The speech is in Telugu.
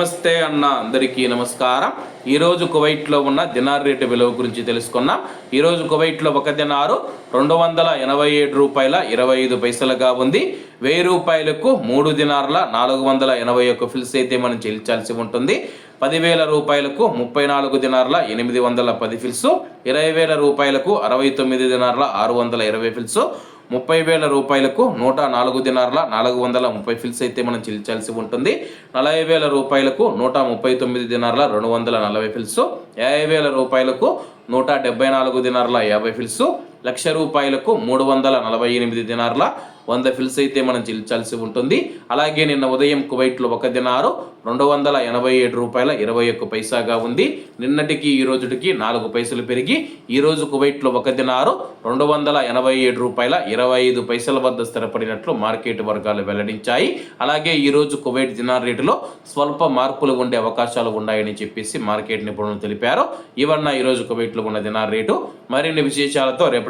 నమస్తే అన్న అందరికీ నమస్కారం. ఈరోజు కువైట్లో ఉన్న దినార్ రేటు విలువ గురించి తెలుసుకున్నాం. ఈరోజు కువైట్లో ఒక దినారు రెండు వందల ఎనభై ఏడు రూపాయల ఇరవై ఐదు పైసలుగా ఉంది. వెయ్యి రూపాయలకు మూడు దినార్ల నాలుగు వందల ఎనభై ఒక్క ఫిల్స్ అయితే మనం చెల్లించాల్సి ఉంటుంది. పదివేల రూపాయలకు ముప్పై నాలుగు దినార్ల ఎనిమిది వందల పది ఫిల్స్. ఇరవై వేల రూపాయలకు అరవై తొమ్మిది దినార్ల ఆరు వందల ఇరవై ఫిల్స్. ముప్పై వేల రూపాయలకు నూట నాలుగు దినార్ల నాలుగు వందల ముప్పై ఫిల్స్ అయితే మనం చెల్లించాల్సి ఉంటుంది. నలభై వేల రూపాయలకు నూట ముప్పై తొమ్మిది దినార్ల రెండు వందల నలభై ఫిల్స్. యాభై వేల రూపాయలకు నూట డెబ్బై నాలుగు దినార్ల యాభై ఫిల్స్. లక్ష రూపాయలకు మూడు వందల నలభై ఎనిమిది దినార్ల వంద ఫిల్స్ అయితే మనం చెల్లించాల్సి ఉంటుంది. అలాగే నిన్న ఉదయం కువైట్లో ఒక దినారు రెండు వందల ఎనభై ఏడు రూపాయల ఇరవై ఒక్క పైసాగా ఉంది. నిన్నటికి ఈ రోజుటికి నాలుగు పైసలు పెరిగి ఈరోజు కువైట్లో ఒక దినారు రెండు వందల ఎనభై ఏడు రూపాయల ఇరవై ఐదు పైసల వద్ద స్థిరపడినట్లు మార్కెట్ వర్గాలు వెల్లడించాయి. అలాగే ఈరోజు కువైట్ దినార్ రేటులో స్వల్ప మార్పులు ఉండే అవకాశాలు ఉన్నాయని చెప్పేసి మార్కెట్ నిపుణులు తెలిపారు. ఇవన్న ఈ రోజు కువైట్లో ఉన్న దినార్ రేటు. మరిన్ని విశేషాలతో రేపటి